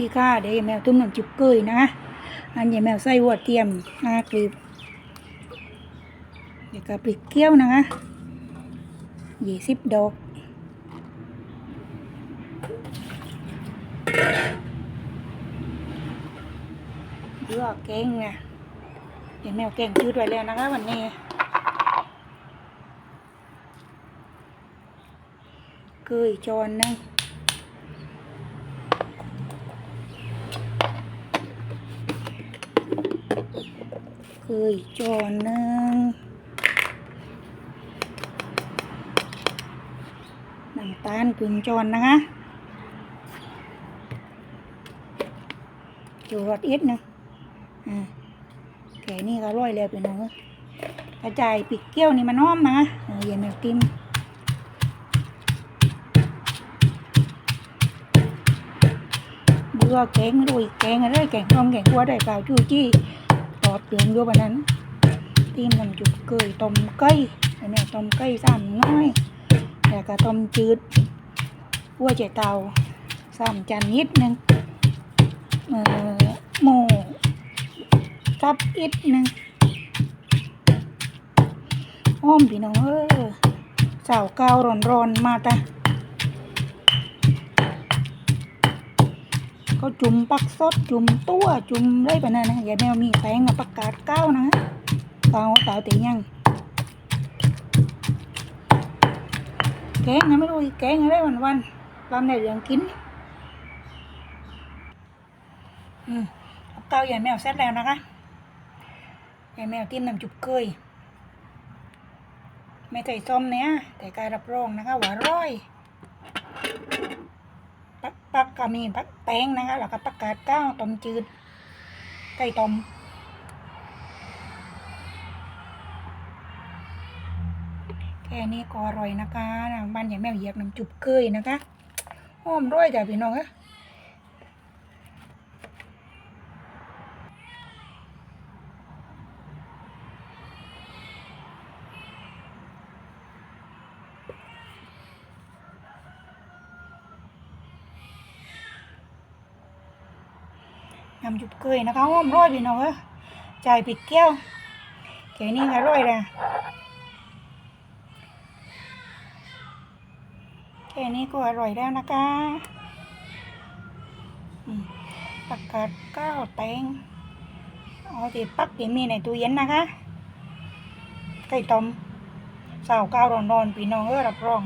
ดีค่ะเดี๋ยวแมวตุ้มน้ำจุกเกยนะ อันยายแมวใส่หัวเทียมหน้ากรีบเดี๋ยวก็ปลิกเกี้ยวนะคะยี่สิบดอกเลือกแกงนะยายแมวแกงจืดไว้แล้วนะคะวันนี้เกยจอนนึ งเคยจอนหนึ่งน้ำตาลกึ่งจอนนะคะจูรสอิดนะอ่าแค่นี้ก็ร่อยแล้วพี่น้องกระจายปิกเกี้ยวนี่มันหอมนะเอย่าแมวกินเบื่อแกงไม่รู้อีกแกงอะไรแกงต้มแกงกัวได้เปล่าจูจี้ อดเตืองอยู่วันนั้นตีนน้ำจุกเกยต้มไก่อันนี้ต้มไก่สามน้อยแล้วก็ต้มจืดหัวใจเตาสามจานนิดนึงเอ่อหมูกับอิดนึงอ้อมพี่น้องเออเจ้าเการ้อนๆมาตะ ก็จุ่มปักสดจุ่มตัวจุ่มได้ปะนั่นนะอย่าแนวมีแป้งกับประกาศเก้านะเตาเตาตียังแกงนะไม่รู้แกงอะไรวันวันๆลำในเรื่องกินอืมเก้าใหญ่แมวเสร็จแล้วนะคะใหญ่แมวติ้มน้ำจุบเกยไม่เคยส้มเนี่ยแต่การรับรองนะคะว่าอร่อย ปักก็มีปักแตงนะคะแล้วก็ปักกาดก้าวต้มจืดไก่ต้มแค่นี้ก็อร่อยนะคะบ้านยายแมวเหยียบน้ำจุบเกยนะคะหอมร้อยจ้ะพี่น้องคะ น้ำจุบเกยนะคะหอมร้อยพี่น้องคะจ่ายปิดแก้วแค่นี้ก็อร่อยแล้วแค่นี้ก็อร่อยแล้วนะคะปักกาดก้าวแตงเอาที่ปักที่มีในตู้เย็นนะคะไก่ต้มสาวก้าวร้อนๆพี่น้องเออรับรอง